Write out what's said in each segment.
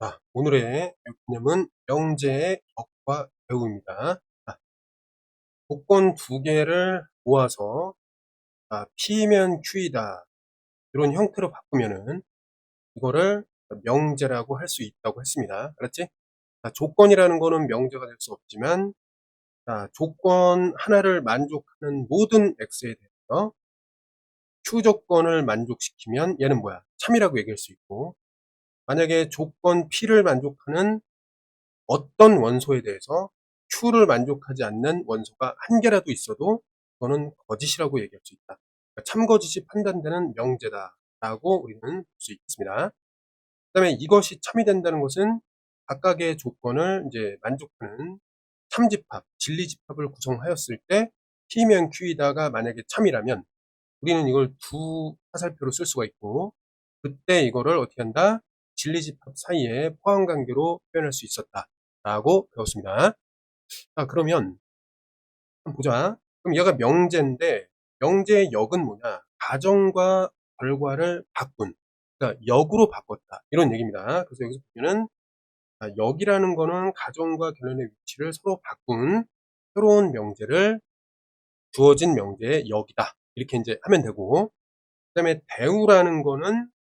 자, 오늘의 개념은 명제의 격과 배우입니다. 자, 조건 두 개를 모아서 자, P면 Q이다 이런 형태로 바꾸면은 이거를 명제라고 할 수 있다고 했습니다. 알았지? 자, 조건이라는 거는 명제가 될 수 없지만 자, 조건 하나를 만족하는 모든 X에 대해서 Q 조건을 만족시키면 얘는 뭐야? 참이라고 얘기할 수 있고 만약에 조건 P를 만족하는 어떤 원소에 대해서 Q를 만족하지 않는 원소가 한 개라도 있어도 그거는 거짓이라고 얘기할 수 있다. 그러니까 참거짓이 판단되는 명제다라고 우리는 볼 수 있습니다. 그 다음에 이것이 참이 된다는 것은 각각의 조건을 이제 만족하는 참집합, 진리집합을 구성하였을 때 P면 Q이다가 만약에 참이라면 우리는 이걸 두 화살표로 쓸 수가 있고 그때 이거를 어떻게 한다? 진리집합 사이에 포함관계로 표현할 수 있었다라고 배웠습니다. 자 그러면 보자. 그럼 얘가 명제인데 명제의 역은 뭐냐? 가정과 결과를 바꾼 그러니까 역으로 바꿨다 이런 얘기입니다. 그래서 여기서 보면은 역이라는 거는 가정과 결론의 위치를 서로 바꾼 새로운 명제를 주어진 명제의 역이다 이렇게 이제 하면 되고 그 다음에 대우라는 거는 아,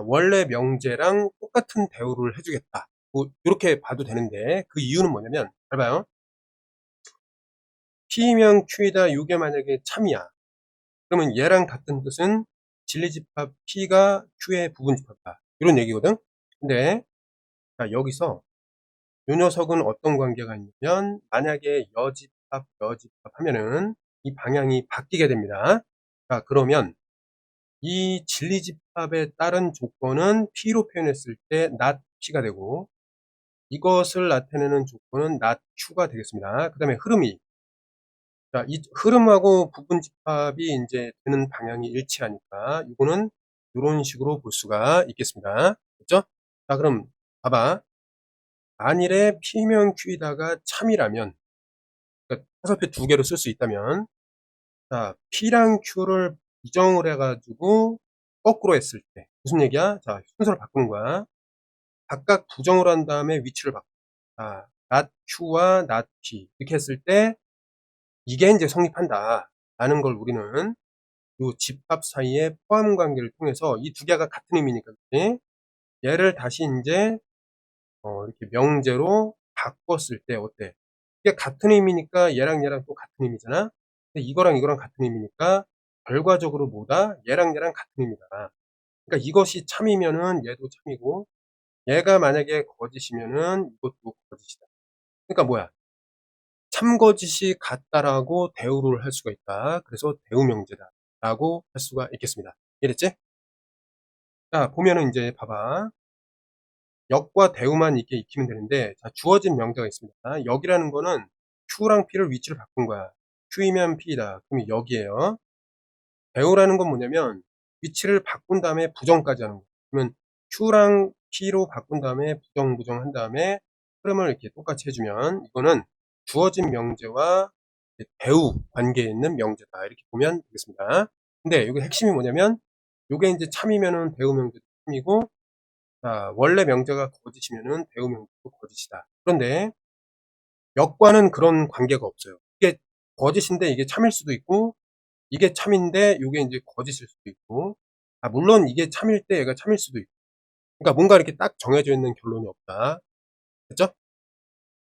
원래 명제랑 똑같은 대우를 해주겠다. 뭐 이렇게 봐도 되는데 그 이유는 뭐냐면 잘 봐요. P면 Q이다 이게 만약에 참이야. 그러면 얘랑 같은 뜻은 진리집합 P가 Q의 부분집합이다. 이런 얘기거든. 근데 자, 여기서 이 녀석은 어떤 관계가 있냐면 만약에 여집합 여집합 하면은 이 방향이 바뀌게 됩니다. 자 그러면 이 진리집합에 따른 조건은 P로 표현했을 때 not P가 되고 이것을 나타내는 조건은 not Q가 되겠습니다. 그 다음에 흐름이 자, 이 흐름하고 부분 집합이 이제 되는 방향이 일치하니까 이거는 이런 식으로 볼 수가 있겠습니다. 그렇죠? 자, 그럼 봐봐. 만일에 P면 Q이다가 참이라면 그러니까 화살표 두 개로 쓸 수 있다면 자, P랑 Q를 이정을 해가지고 거꾸로 했을 때 무슨 얘기야? 자, 순서를 바꾸는 거야. 각각 부정을 한 다음에 위치를 바꿔. 자, not not P 이렇게 했을 때 이게 이제 성립한다. 라는 걸 우리는 이 집합 사이의 포함 관계를 통해서 이 두 개가 같은 의미니까 그치? 얘를 다시 이제 어, 이렇게 명제로 바꿨을 때 어때? 이게 같은 의미니까 얘랑 얘랑 또 같은 의미잖아. 근데 이거랑 이거랑 같은 의미니까 결과적으로 뭐다? 얘랑 얘랑 같은 의미다. 그러니까 이것이 참이면은 얘도 참이고 얘가 만약에 거짓이면은 이것도 거짓이다. 그러니까 뭐야? 참거짓이 같다라고 대우를 할 수가 있다. 그래서 대우명제다. 라고 할 수가 있겠습니다. 이랬지? 자, 보면은 이제 봐봐. 역과 대우만 있게 익히면 되는데, 자, 주어진 명제가 있습니다. 역이라는 거는 Q랑 P를 위치를 바꾼 거야. Q이면 P이다. 그럼 역이에요. 배우라는 건 뭐냐면 위치를 바꾼 다음에 부정까지 하는 거. 그러면 Q랑 P로 바꾼 다음에 부정 부정 한 다음에 흐름을 이렇게 똑같이 해주면 이거는 주어진 명제와 배우 관계에 있는 명제다 이렇게 보면 되겠습니다. 근데 여기 핵심이 뭐냐면 이게 이제 참이면은 배우 명제도 참이고 자, 원래 명제가 거짓이면은 배우 명제도 거짓이다. 그런데 역과는 그런 관계가 없어요. 이게 거짓인데 이게 참일 수도 있고 이게 참인데 이게 이제 거짓일 수도 있고. 아 물론 이게 참일 때 얘가 참일 수도 있고. 그러니까 뭔가 이렇게 딱 정해져 있는 결론이 없다. 됐죠?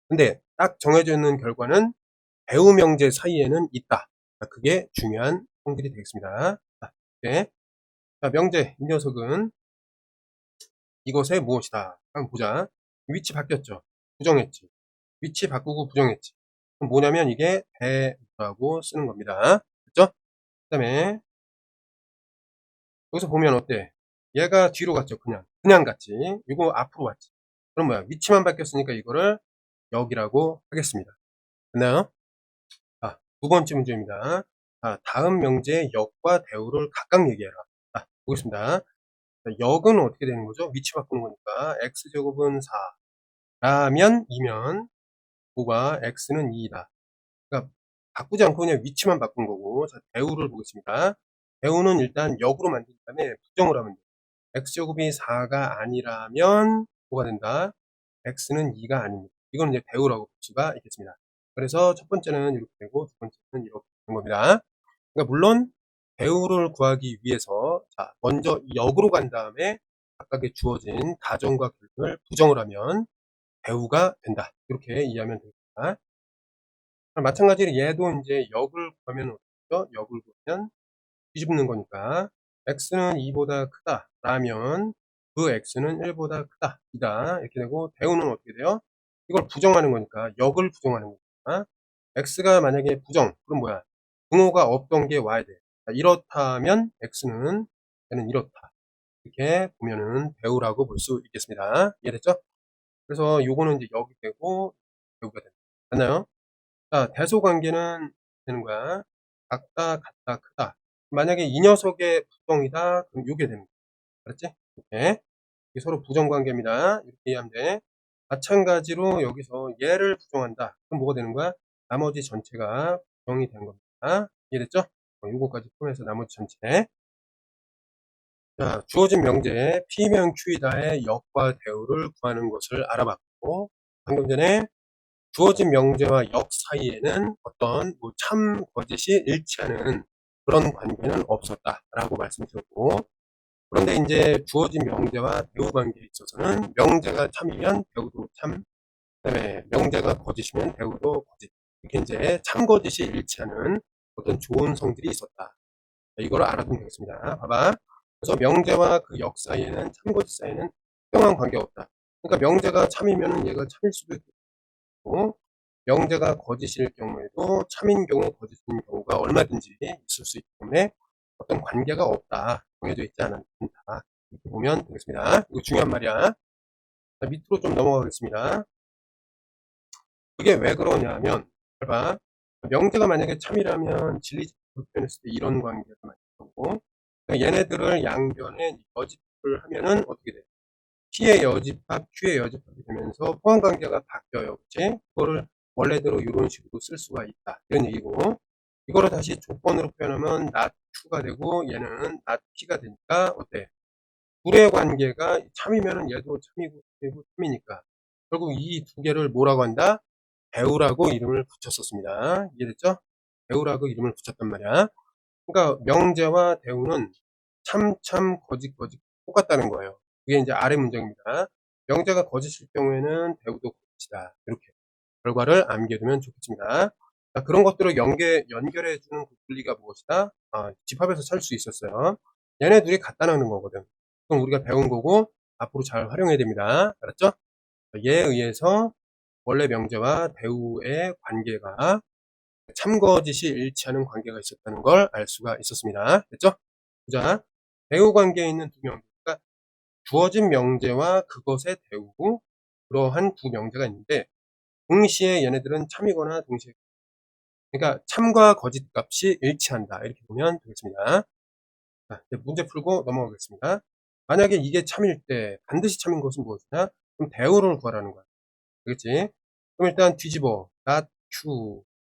근데 딱 정해져 있는 결과는 배우 명제 사이에는 있다. 그게 중요한 통들이 되겠습니다. 자, 네. 자 명제 이 녀석은 이것의 무엇이다? 한번 보자. 위치 바뀌었죠? 부정했지. 위치 바꾸고 부정했지. 뭐냐면 이게 배라고 쓰는 겁니다 그 다음에 여기서 보면 어때? 얘가 뒤로 갔죠. 그냥. 그냥 갔지. 이거 앞으로 왔지. 그럼 뭐야? 위치만 바뀌었으니까 이거를 여기라고 하겠습니다. 됐나요? 자, 두 번째 문제입니다. 자, 다음 명제의 역과 대우를 각각 얘기해라. 자, 보겠습니다. 자, 역은 어떻게 되는 거죠? 위치 바꾸는 거니까 x제곱은 4라면 2면 5가 x는 2이다. 그러니까 바꾸지 않고 그냥 위치만 바꾼 거고 자 대우를 보겠습니다. 대우는 일단 역으로 만든 다음에 부정을 하면 돼요. x제곱이 4가 아니라면 뭐가 된다? x는 2가 아닙니다. 이건 이제 배우라고 볼 수가 있겠습니다. 그래서 첫 번째는 이렇게 되고 두 번째는 이렇게 되는 겁니다. 그러니까 물론 배우를 구하기 위해서 자 먼저 역으로 간 다음에 각각의 주어진 가정과 결론을 부정을 하면 배우가 된다. 이렇게 이해하면 됩니다. 마찬가지로 얘도 이제 역을 구하면 어떻죠? 역을 구하면 뒤집는 거니까 x는 2보다 크다 라면 그 x는 1보다 크다 이다 이렇게 되고 배우는 어떻게 돼요? 이걸 부정하는 거니까 역을 부정하는 거니까 x가 만약에 부정 그럼 뭐야 분호가 없던 게 와야 돼 자, 이렇다면 x는 얘는 이렇다 이렇게 보면은 배우라고 볼 수 있겠습니다 이해됐죠? 그래서 요거는 이제 역이 되고 배우가 된다 맞나요? 자 대소 관계는 되는 거야 같다 같다 크다 만약에 이 녀석의 부정이다 그럼 요게 거야 알았지? 이렇게 이게 서로 부정관계입니다 이렇게 이해하면 돼 마찬가지로 여기서 얘를 부정한다. 그럼 뭐가 되는 거야? 나머지 전체가 부정이 되는 겁니다. 이해됐죠? 어, 요거까지 포함해서 나머지 전체. 자, 주어진 명제 P명 Q이다의 역과 대우를 구하는 것을 알아봤고 방금 전에 주어진 명제와 역 사이에는 어떤 뭐 참, 거짓이 일치하는 그런 관계는 없었다라고 말씀드렸고 그런데 이제 주어진 명제와 배우 관계에 있어서는 명제가 참이면 배우도 참, 그다음에 명제가 거짓이면 배우도 거짓. 이렇게 이제 참 거짓이 일치하는 어떤 좋은 성들이 있었다. 이걸 알아두면 되겠습니다. 봐봐. 그래서 명제와 그 역 사이에는 참 거짓 사이에는 특정한 관계가 없다. 그러니까 명제가 참이면 얘가 참일 수도 있고 명제가 거짓일 경우에도 참인 경우 거짓인 경우가 얼마든지 있을 수 있기 때문에 어떤 관계가 없다. 정해져 있지 않다. 이렇게 보면 되겠습니다. 이거 중요한 말이야. 자, 밑으로 좀 넘어가겠습니다. 그게 왜 그러냐면, 봐. 명제가 만약에 참이라면 진리적으로 표현했을 때 이런 관계가 많이 나오고, 그러니까 얘네들을 양변에 여집을 하면은 어떻게 돼? P의 여집합, Q의 여집합이 되면서 포함 관계가 바뀌어요. 그치? 그거를 원래대로 이런 식으로 쓸 수가 있다. 이런 얘기고, 이거를 다시 조건으로 표현하면 not Q가 되고 얘는 not P가 되니까 어때? 둘의 관계가 참이면은 얘도 참이고 참이고 참이니까 결국 이 두 개를 뭐라고 한다? 배우라고 이름을 붙였었습니다. 이해됐죠? 배우라고 이름을 붙였단 말이야. 그러니까 명제와 대우는 참, 참, 거짓, 거짓 똑같다는 거예요. 그게 이제 아래 문장입니다. 명제가 거짓일 경우에는 대우도 거짓이다. 이렇게 결과를 암기해두면 좋겠습니다. 자, 그런 것들을 연계, 연결해주는 그 분리가 무엇이다? 아, 집합에서 찾을 수 있었어요. 얘네 둘이 갖다 놓는 거거든. 그럼 우리가 배운 거고, 앞으로 잘 활용해야 됩니다. 알았죠? 얘에 의해서 원래 명제와 배우의 관계가 참거짓이 일치하는 관계가 있었다는 걸 알 수가 있었습니다. 됐죠? 자, 배우 관계에 있는 두 그러니까 주어진 명제와 그것의 대우고 그러한 두 명제가 있는데 동시에 얘네들은 참이거나 동시에 그러니까 참과 거짓 값이 일치한다. 이렇게 보면 되겠습니다. 자, 문제 풀고 넘어가겠습니다. 만약에 이게 참일 때 반드시 참인 것은 무엇이냐? 그럼 대우를 구하라는 거야. 그렇지? 그럼 일단 뒤집어.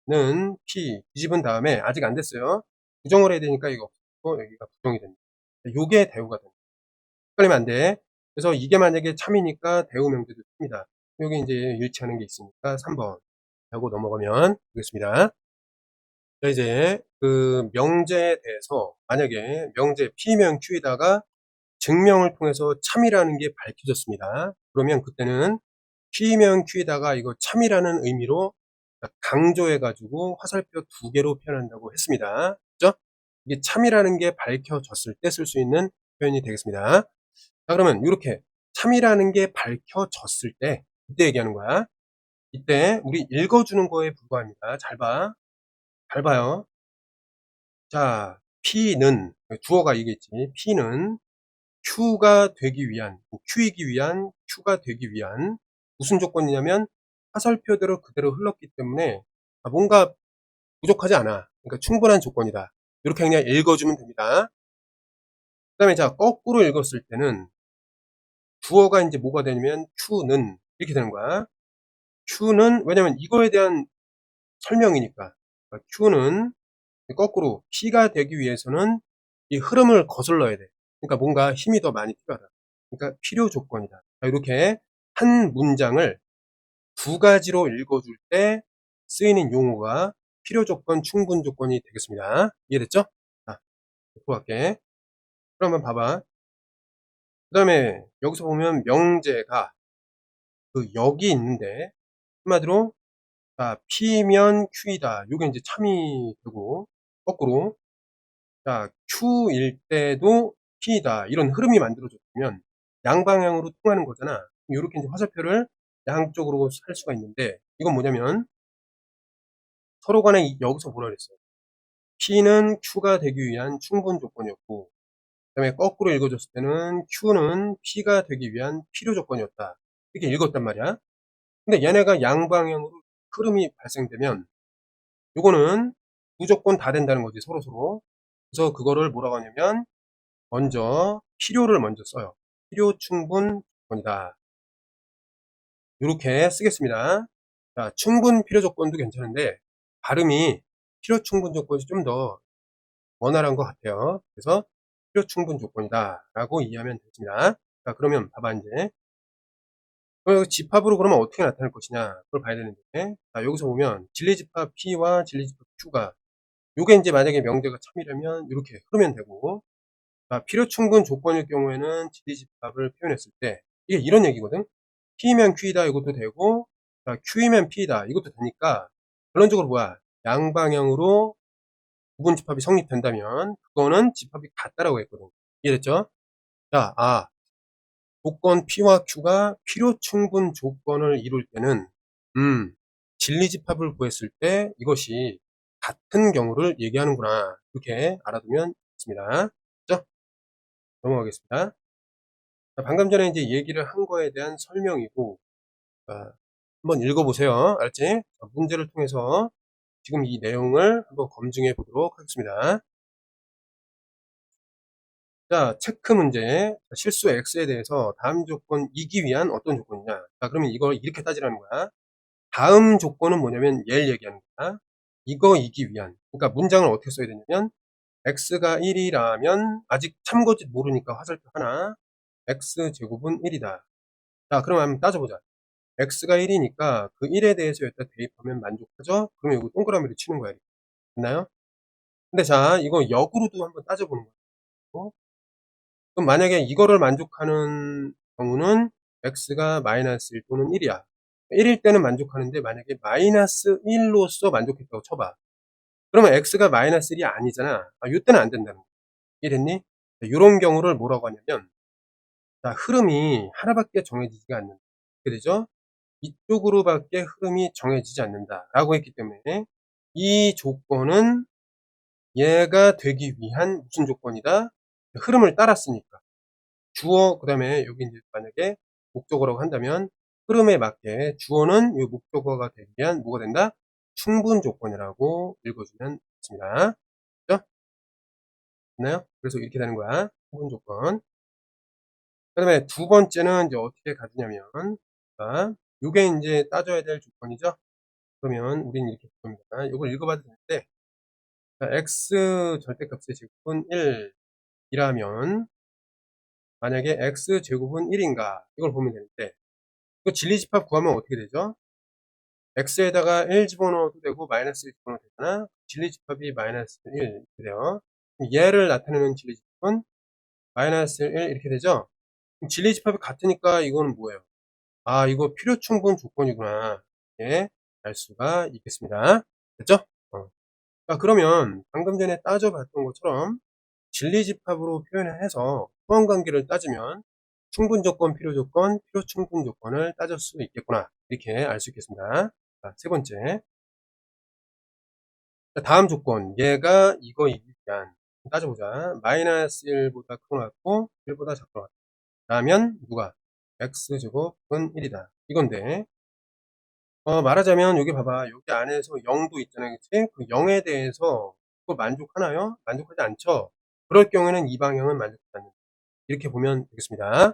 q는 p 뒤집은 다음에 아직 안 됐어요. 부정을 해야 되니까 이거 없고 여기가 부정이 됩니다. 요게 대우가 됩니다. 헷갈리면 안 돼. 그래서 이게 만약에 참이니까 대우 명제도 씁니다. 여기 이제 일치하는 게 있으니까 3번 하고 넘어가면 되겠습니다. 자, 이제 그 명제에 대해서 만약에 명제 P명 Q에다가 증명을 통해서 참이라는 게 밝혀졌습니다. 그러면 그때는 P명 Q에다가 이거 참이라는 의미로 강조해가지고 화살표 두 개로 표현한다고 했습니다. 그죠? 이게 참이라는 게 밝혀졌을 때 쓸 수 있는 표현이 되겠습니다. 자, 그러면 이렇게 참이라는 게 밝혀졌을 때, 이때 얘기하는 거야. 이때 우리 읽어주는 거에 불과합니다. 잘 봐. 잘 봐요. 자, P는, 주어가 이겠지. P는 Q가 되기 위한, Q이기 위한, Q가 되기 위한 무슨 조건이냐면 화살표대로 그대로 흘렀기 때문에 아, 뭔가 부족하지 않아. 그러니까 충분한 조건이다. 이렇게 그냥 읽어주면 됩니다. 그 다음에 자, 거꾸로 읽었을 때는 주어가 이제 뭐가 되냐면 Q는 이렇게 되는 거야. Q는, 왜냐면 이거에 대한 설명이니까. 그러니까 Q는 거꾸로 P가 되기 위해서는 이 흐름을 거슬러야 돼. 그러니까 뭔가 힘이 더 많이 필요하다. 그러니까 필요 조건이다. 이렇게 한 문장을 두 가지로 읽어줄 때 쓰이는 용어가 필요 조건, 충분 조건이 되겠습니다. 이해됐죠? 자, 갈게. 그럼 한번 봐봐. 그 다음에 여기서 보면 명제가 그 여기 있는데 한마디로 자, P면 Q이다. 요게 이제 참이 되고 거꾸로 자, Q일 때도 P이다. 이런 흐름이 만들어졌으면 양방향으로 통하는 거잖아. 이렇게 이제 화살표를 양쪽으로 살 수가 있는데 이건 뭐냐면 서로 간에 이- 여기서 뭐라 그랬어요? P는 Q가 되기 위한 충분 조건이었고 그 다음에 거꾸로 읽어줬을 때는 Q는 P가 되기 위한 필요 조건이었다. 이렇게 읽었단 말이야. 근데 얘네가 양방향으로 흐름이 발생되면 요거는 무조건 다 된다는 거지 서로 서로. 그래서 그거를 뭐라고 하냐면 먼저 필요를 먼저 써요. 필요 충분 조건이다. 이렇게 쓰겠습니다. 자, 충분 필요 조건도 괜찮은데 발음이 필요 충분 조건이 좀 더 원활한 것 같아요. 그래서 필요 충분 조건이다 라고 이해하면 되겠습니다. 자, 그러면 봐봐 이제. 어, 집합으로 그러면 어떻게 나타날 것이냐? 그걸 봐야 되는데. 자, 여기서 보면 진리집합 P와 진리집합 Q가 요게 이제 만약에 명제가 참이라면 이렇게 흐르면 되고 자, 필요 충분 조건일 경우에는 진리집합을 표현했을 때 이게 이런 얘기거든. P면 Q이다 이것도 되고 자, Q이면 P이다 이것도 되니까 결론적으로 뭐야? 양방향으로 부분 집합이 성립된다면 그거는 집합이 같다라고 했거든 이해됐죠? 자, 아 조건 P와 Q가 필요 충분 조건을 이룰 때는 음, 진리 집합을 구했을 때 이것이 같은 경우를 얘기하는구나 이렇게 알아두면 좋습니다. 자, 넘어가겠습니다. 자, 방금 전에 이제 얘기를 한 거에 대한 설명이고 자, 한번 읽어보세요. 알았지? 자, 문제를 통해서 지금 이 내용을 한번 검증해 보도록 하겠습니다. 자, 체크 문제. 실수 X에 대해서 다음 조건 이기 위한 어떤 조건이냐. 자, 그러면 이걸 이렇게 따지라는 거야. 다음 조건은 뭐냐면 얘를 얘기하는 거야. 이거 이기 위한. 그러니까 문장을 어떻게 써야 되냐면 x가 1이라면 아직 참고지 모르니까 화살표 하나. x제곱은 1이다. 자, 그럼 한번 따져보자. X가 1이니까 그 1에 대해서 여기다 대입하면 만족하죠? 그러면 이거 동그라미를 치는 거야. 됐나요? 근데 자, 이거 역으로도 한번 따져보는 거야. 그럼 만약에 이거를 만족하는 경우는 x가 마이너스 1 또는 1이야. 1일 때는 만족하는데 만약에 마이너스 1로서 만족했다고 쳐봐. 그러면 x가 마이너스 1이 아니잖아. 아, 이때는 안 된다는 거야. 이해됐니? 이런 경우를 뭐라고 하냐면 자, 흐름이 하나밖에 정해지지가 않는다. 이렇게 되죠? 이쪽으로밖에 흐름이 정해지지 않는다. 라고 했기 때문에 이 조건은 얘가 되기 위한 무슨 조건이다? 흐름을 따랐으니까. 주어, 그 다음에 여기 이제 만약에 목적어라고 한다면 흐름에 맞게 주어는 이 목적어가 되기 위한 뭐가 된다? 충분 조건이라고 읽어주면 됩니다. 그죠? 됐나요? 그래서 이렇게 되는 거야. 충분 조건. 그 다음에 두 번째는 이제 어떻게 가주냐면, 자, 요게 이제 따져야 될 조건이죠? 그러면 우리는 이렇게 볼 겁니다. 이걸 읽어봐도 되는데, 자, x 절대값의 제곱은 1이라면, 만약에 x 제곱은 1인가, 이걸 보면 되는데, 이거 진리집합 구하면 어떻게 되죠? x에다가 1 집어넣어도 되고, 마이너스 1 집어넣어도 되잖아? 진리집합이 마이너스 1 이렇게 돼요. 얘를 나타내는 진리집합은 마이너스 1 이렇게 되죠? 진리집합이 같으니까 이거는 뭐예요? 아, 이거 필요 충분 조건이구나. 예, 알 수가 있겠습니다. 됐죠? 어. 자, 그러면 방금 전에 따져봤던 것처럼 진리집합으로 표현을 해서 호환관계를 따지면 충분 조건, 필요 조건, 필요 충분 조건을 따질 수 있겠구나. 이렇게 알 수 있겠습니다. 자, 세 번째. 자, 다음 조건. 얘가 이거 위한. 따져보자. 마이너스 1보다 크고 낮고 1보다 작고 낮다. 라면 누가? X제곱은 1이다. 이건데 어, 말하자면 여기 봐봐. 여기 안에서 0도 있잖아요. 그치? 그 0에 대해서 그거 만족하나요? 만족하지 않죠? 그럴 경우에는 이 방향은 만족하지 않는다. 이렇게 보면 되겠습니다.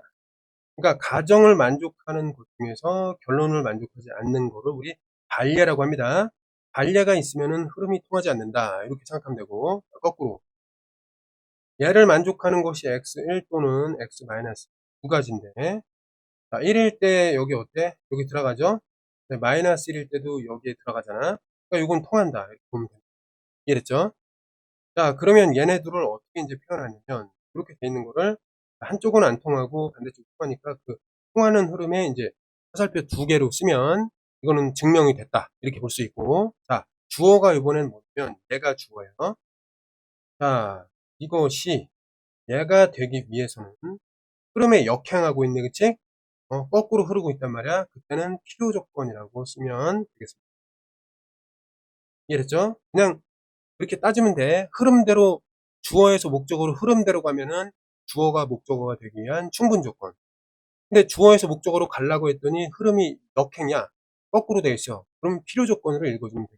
그러니까 가정을 만족하는 것 중에서 결론을 만족하지 않는 거를 우리 반례라고 합니다. 반례가 있으면은 흐름이 통하지 않는다. 이렇게 생각하면 되고 거꾸로 얘를 만족하는 것이 x1 또는 x-두 가지인데 자, 1일 때 여기 어때? 여기 들어가죠? 네, 마이너스 1일 때도 여기에 들어가잖아. 그러니까 이건 통한다. 이렇게 보면 돼. 이해됐죠? 자, 그러면 얘네 들을 어떻게 이제 표현하냐면, 이렇게 돼 있는 거를 한쪽은 안 통하고 반대쪽 통하니까 그 통하는 흐름에 이제 화살표 두 개로 쓰면 이거는 증명이 됐다. 이렇게 볼 수 있고. 자, 주어가 이번엔 뭐냐면 얘가 주어예요. 자, 이것이 얘가 되기 위해서는 흐름에 역행하고 있네, 그치? 어, 거꾸로 흐르고 있단 말이야. 그때는 필요 조건이라고 쓰면 되겠습니다. 이해됐죠? 그냥 그렇게 따지면 돼. 흐름대로 주어에서 목적으로 흐름대로 가면은 주어가 목적어가 되기 위한 충분 조건. 근데 주어에서 목적어로 가려고 했더니 흐름이 역행이야. 거꾸로 돼 있어. 그럼 필요 조건으로 읽어주면 돼.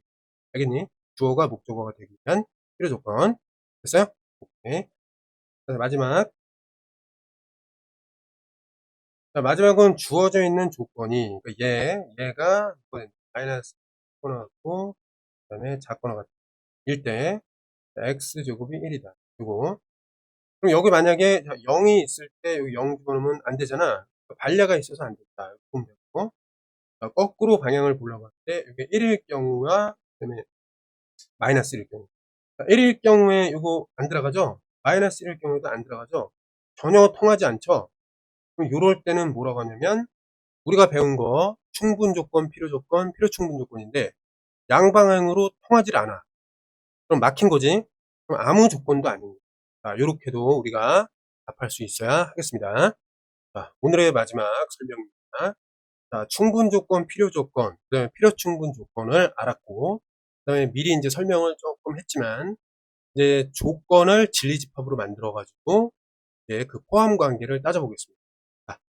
알겠니? 주어가 목적어가 되기 위한 필요 조건. 됐어요? 오케이. 자, 마지막. 자, 마지막은 주어져 있는 조건이, 그러니까 얘, 얘가, 마이너스 코너고, 그 다음에 작거나가 1대, x제곱이 1이다. 이거. 그럼 여기 만약에 0이 있을 때 여기 0 집어넣으면 안 되잖아. 반려가 있어서 안 된다. 보면 되고. 자, 거꾸로 방향을 보려고 할 때, 여기 1일 경우와, 그 다음에 마이너스 1일 경우. 자, 1일 경우에 이거 안 들어가죠? 마이너스 1일 경우에도 안 들어가죠? 전혀 통하지 않죠? 그럼 요럴 때는 뭐라고 하냐면, 우리가 배운 거, 충분 조건, 필요 조건, 필요 충분 조건인데, 양방향으로 통하지 않아. 그럼 막힌 거지? 그럼 아무 조건도 아닙니다. 자, 요렇게도 우리가 답할 수 있어야 하겠습니다. 자, 오늘의 마지막 설명입니다. 자, 충분 조건, 필요 조건, 그 다음에 필요 충분 조건을 알았고, 그 다음에 미리 이제 설명을 조금 했지만, 이제 조건을 진리 집합으로 만들어 가지고, 이제 그 포함 관계를 따져보겠습니다.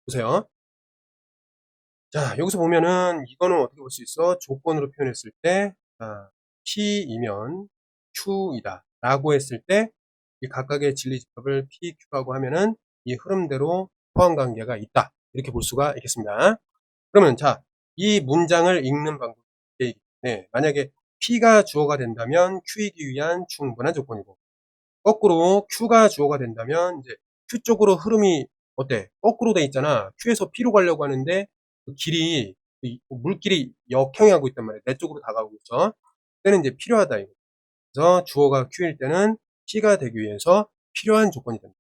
자, 보세요. 자, 여기서 보면은, 이거는 어떻게 볼 수 있어? 조건으로 표현했을 때, 자, P이면 Q이다. 라고 했을 때, 이 각각의 진리 집합을 PQ라고 하면은, 이 흐름대로 포함 관계가 있다. 이렇게 볼 수가 있겠습니다. 그러면 자, 이 문장을 읽는 방법이 있기 때문에 만약에 P가 주어가 된다면 Q이기 위한 충분한 조건이고 거꾸로 Q가 주어가 된다면 이제 Q 쪽으로 흐름이 어때? 거꾸로 돼 있잖아. Q에서 P로 가려고 하는데 그 길이 물길이 역행하고 있단 말이야. 내 쪽으로 다가오고 있어. 그때는 이제 필요하다. 이거. 그래서 주어가 Q일 때는 P가 되기 위해서 필요한 조건이 됩니다.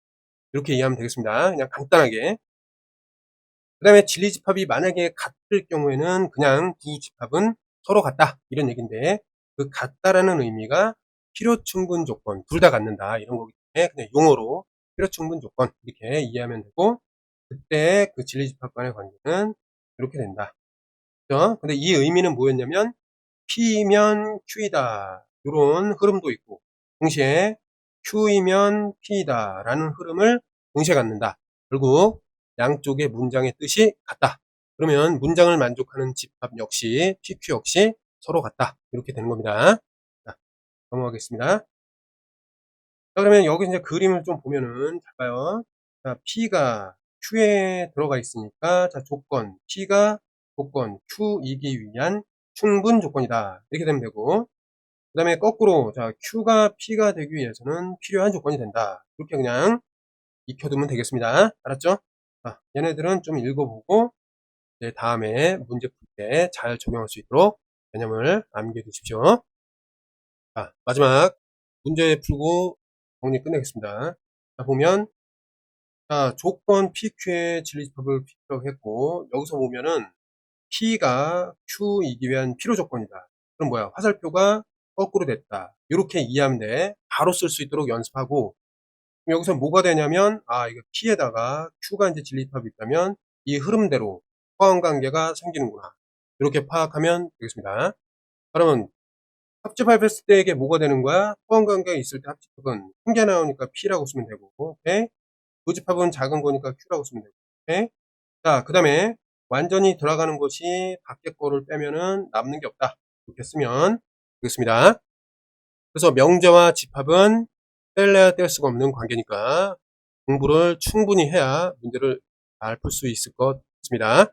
이렇게 이해하면 되겠습니다. 그냥 간단하게. 그 다음에 진리 집합이 만약에 같을 경우에는 그냥 두 집합은 서로 같다. 이런 얘기인데 그 같다라는 의미가 필요 충분 조건 둘 다 갖는다. 이런 거기 때문에 그냥 용어로 필요 충분 조건 이렇게 이해하면 되고 그때 그 진리 집합 간의 관계는 이렇게 된다. 그죠? 근데 이 의미는 뭐였냐면 P면 Q이다. 이런 흐름도 있고 동시에 Q이면 P이다 라는 흐름을 동시에 갖는다. 결국 양쪽의 문장의 뜻이 같다. 그러면 문장을 만족하는 집합 역시 PQ 역시 서로 같다. 이렇게 되는 겁니다. 자, 넘어가겠습니다. 자, 그러면 여기 이제 그림을 좀 보면은 잘 봐요. 자, P가 Q에 들어가 있으니까 자, 조건 P가 조건 Q이기 위한 충분 조건이다. 이렇게 되면 되고 그 다음에 거꾸로 자 Q가 P가 되기 위해서는 필요한 조건이 된다. 이렇게 그냥 익혀두면 되겠습니다. 알았죠? 자, 얘네들은 좀 읽어보고 네, 다음에 문제 풀 때 잘 적용할 수 있도록 개념을 남겨두십시오. 자, 마지막 문제 풀고 정리 끝내겠습니다. 자, 보면 자, 조건 PQ의 진리집합을 필요로 했고 여기서 보면은 P가 Q이기 위한 필요 조건이다. 그럼 뭐야? 화살표가 거꾸로 됐다. 이렇게 이해하면 돼. 바로 쓸 수 있도록 연습하고 여기서 뭐가 되냐면 아 이거 P에다가 Q가 이제 진리집합이 있다면 이 흐름대로 포함 관계가 생기는구나. 이렇게 파악하면 되겠습니다. 그러면 합집합했을 때 이게 뭐가 되는 거야? 포함 관계가 있을 때 합집합은 큰 게 나오니까 P라고 쓰면 되고 오케이? 부집합은 작은 거니까 Q라고 쓰면 되고 오케이? 자, 그 다음에 완전히 들어가는 것이 밖에 거를 빼면은 남는 게 없다. 이렇게 쓰면 되겠습니다. 그래서 명제와 집합은 뗄래야 뗄 수가 없는 관계니까 공부를 충분히 해야 문제를 잘 풀 수 있을 것 같습니다.